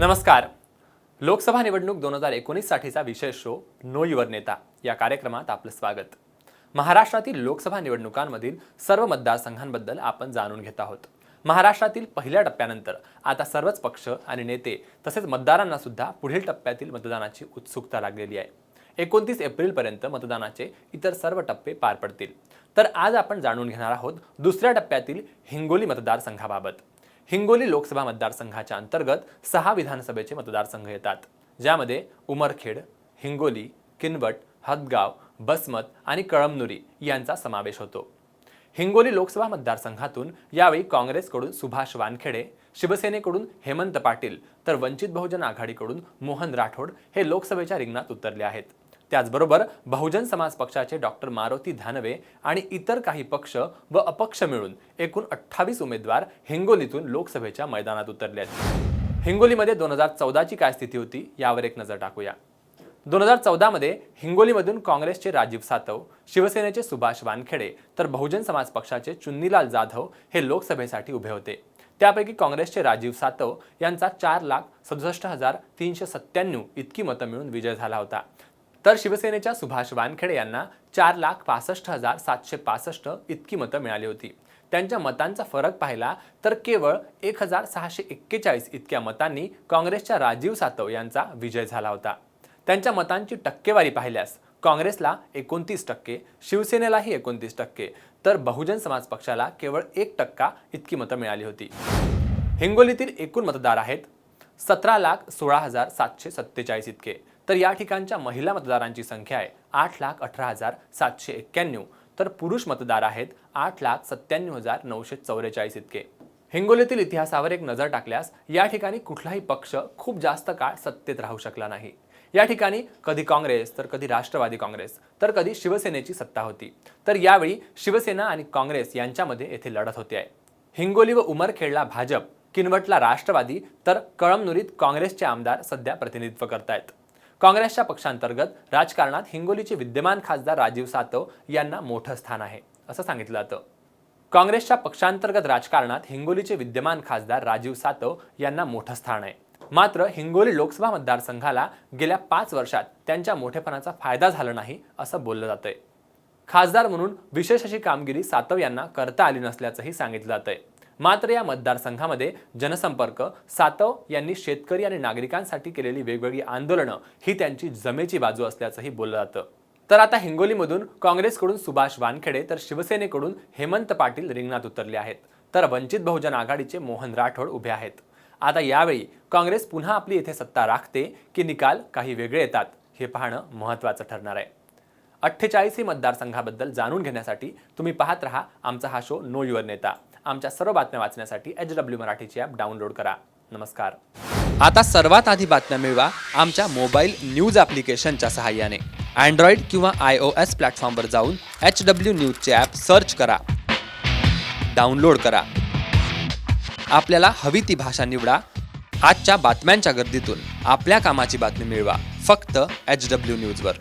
नमस्कार. लोकसभा निवडणूक दोन हजार एकोणीससाठीचा विशेष शो नो युवर नेता या कार्यक्रमात आपलं स्वागत. महाराष्ट्रातील लोकसभा निवडणुकांमधील सर्व मतदारसंघांबद्दल आपण जाणून घेत आहोत. महाराष्ट्रातील पहिल्या टप्प्यानंतर आता सर्वच पक्ष आणि नेते तसेच मतदारांना सुद्धा पुढील टप्प्यातील मतदानाची उत्सुकता लागलेली आहे. एकोणतीस एप्रिलपर्यंत मतदानाचे इतर सर्व टप्पे पार पडतील. तर आज आपण जाणून घेणार आहोत दुसऱ्या टप्प्यातील हिंगोली मतदारसंघाबाबत. हिंगोली लोकसभा मतदारसंघाच्या अंतर्गत सहा विधानसभेचे मतदारसंघ येतात. ज्यामध्ये उमरखेड हिंगोली किनवट हदगाव बसमत आणि कळमनुरी यांचा समावेश होतो. हिंगोली लोकसभा मतदारसंघातून यावेळी काँग्रेसकडून सुभाष वानखेडे शिवसेनेकडून हेमंत पाटील तर वंचित बहुजन आघाडीकडून मोहन राठोड हे लोकसभेच्या रिंगणात उतरले आहेत. त्याचबरोबर बहुजन समाज पक्षाचे डॉक्टर मारुती धानवे आणि इतर काही पक्ष व अपक्ष मिळून एकूण अठ्ठावीस उमेदवार हिंगोलीतून लोकसभेच्या मैदानात उतरले आहेत. हिंगोलीमध्ये दोन हजार चौदाची काय स्थिती होती यावर एक नजर टाकूया. दोन हजार चौदामध्ये हिंगोलीमधून काँग्रेसचे राजीव सातव शिवसेनेचे सुभाष वानखेडे तर बहुजन समाज पक्षाचे चुन्नीलाल जाधव हे लोकसभेसाठी उभे होते. त्यापैकी काँग्रेसचे राजीव सातव यांचा चार लाख सदुसष्ट हजार तीनशे सत्त्याण्णव इतकी मतं मिळून विजय झाला होता. तर शिवसेनेच्या सुभाष वानखेडे यांना चार लाख पासष्ट हजार सातशे पासष्ट इतकी मतं मिळाली होती. त्यांच्या मतांचा फरक पाहिला तर केवळ एक हजार सहाशे एक्केचाळीस इतक्या मतांनी काँग्रेसच्या राजीव सातव यांचा विजय झाला होता. त्यांच्या मतांची टक्केवारी पाहिल्यास काँग्रेसला एकोणतीस टक्के शिवसेनेलाही एकोणतीस टक्के तर बहुजन समाज पक्षाला केवळ एक टक्का इतकी मतं मिळाली होती. हिंगोलीतील एकूण मतदार आहेत सतरा लाख सोळा हजार सातशे सत्तेचाळीस इतके. तर या ठिकाणच्या महिला मतदारांची संख्या आहे आठ लाख अठरा हजार सातशे एक्क्याण्णव. तर पुरुष मतदार आहेत आठ लाख सत्त्याण्णव हजार नऊशे चौवेचाळीस इतके. हिंगोलीतील इतिहासावर एक नजर टाकल्यास या ठिकाणी कुठलाही पक्ष खूप जास्त काळ सत्तेत राहू शकला नाही. या ठिकाणी कधी काँग्रेस तर कधी राष्ट्रवादी काँग्रेस तर कधी शिवसेनेची सत्ता होती. तर यावेळी शिवसेना आणि काँग्रेस यांच्यामध्ये येथे लढत होते आहे. हिंगोली व उमरखेडला भाजप किनवटला राष्ट्रवादी तर कळमनुरीत काँग्रेसचे आमदार सध्या प्रतिनिधित्व करतायत. काँग्रेसच्या पक्षांतर्गत राजकारणात हिंगोलीचे विद्यमान खासदार राजीव सातव यांना मोठं स्थान आहे असं सांगितलं जातं. काँग्रेसच्या पक्षांतर्गत राजकारणात हिंगोलीचे विद्यमान खासदार राजीव सातव यांना मोठं स्थान आहे. मात्र हिंगोली लोकसभा मतदारसंघाला गेल्या पाच वर्षात त्यांच्या मोठेपणाचा फायदा झाला नाही असं बोललं जातंय. खासदार म्हणून विशेष अशी कामगिरी सातव यांना करता आली नसल्याचंही सांगितलं जातंय. मात्र या मतदारसंघामध्ये जनसंपर्क सातव यांनी शेतकरी आणि नागरिकांसाठी केलेली वेगवेगळी आंदोलनं ही त्यांची जमेची बाजू असल्याचंही बोललं जातं. तर आता हिंगोलीमधून काँग्रेसकडून सुभाष वानखेडे तर शिवसेनेकडून हेमंत पाटील रिंगणात उतरले आहेत. तर वंचित बहुजन आघाडीचे मोहन राठोड उभे आहेत. आता यावेळी काँग्रेस पुन्हा आपली येथे सत्ता राखते की निकाल काही वेगळे येतात हे पाहणं महत्त्वाचं ठरणार आहे. अठ्ठेचाळीसही मतदारसंघाबद्दल जाणून घेण्यासाठी तुम्ही पाहत रहा आमचा हा शो नो युअर नेता. आमच्या सर्व बातम्या वाचण्यासाठी एच डब्ल्यू मराठीची ॲप डाउनलोड करा. नमस्कार. आता सर्वात आधी बातम्या मिळवा आमच्या मोबाईल न्यूज ॲप्लिकेशनच्या सहाय्याने. अँड्रॉइड किंवा आय ओ एस प्लॅटफॉर्मवर जाऊन एच डब्ल्यू न्यूजचे ॲप सर्च करा. डाउनलोड करा. आपल्याला हवी ती भाषा निवडा. आजच्या बातम्यांच्या गर्दीतून आपल्या कामाची बातमी मिळवा. फक्त एच डब्ल्यू न्यूजवर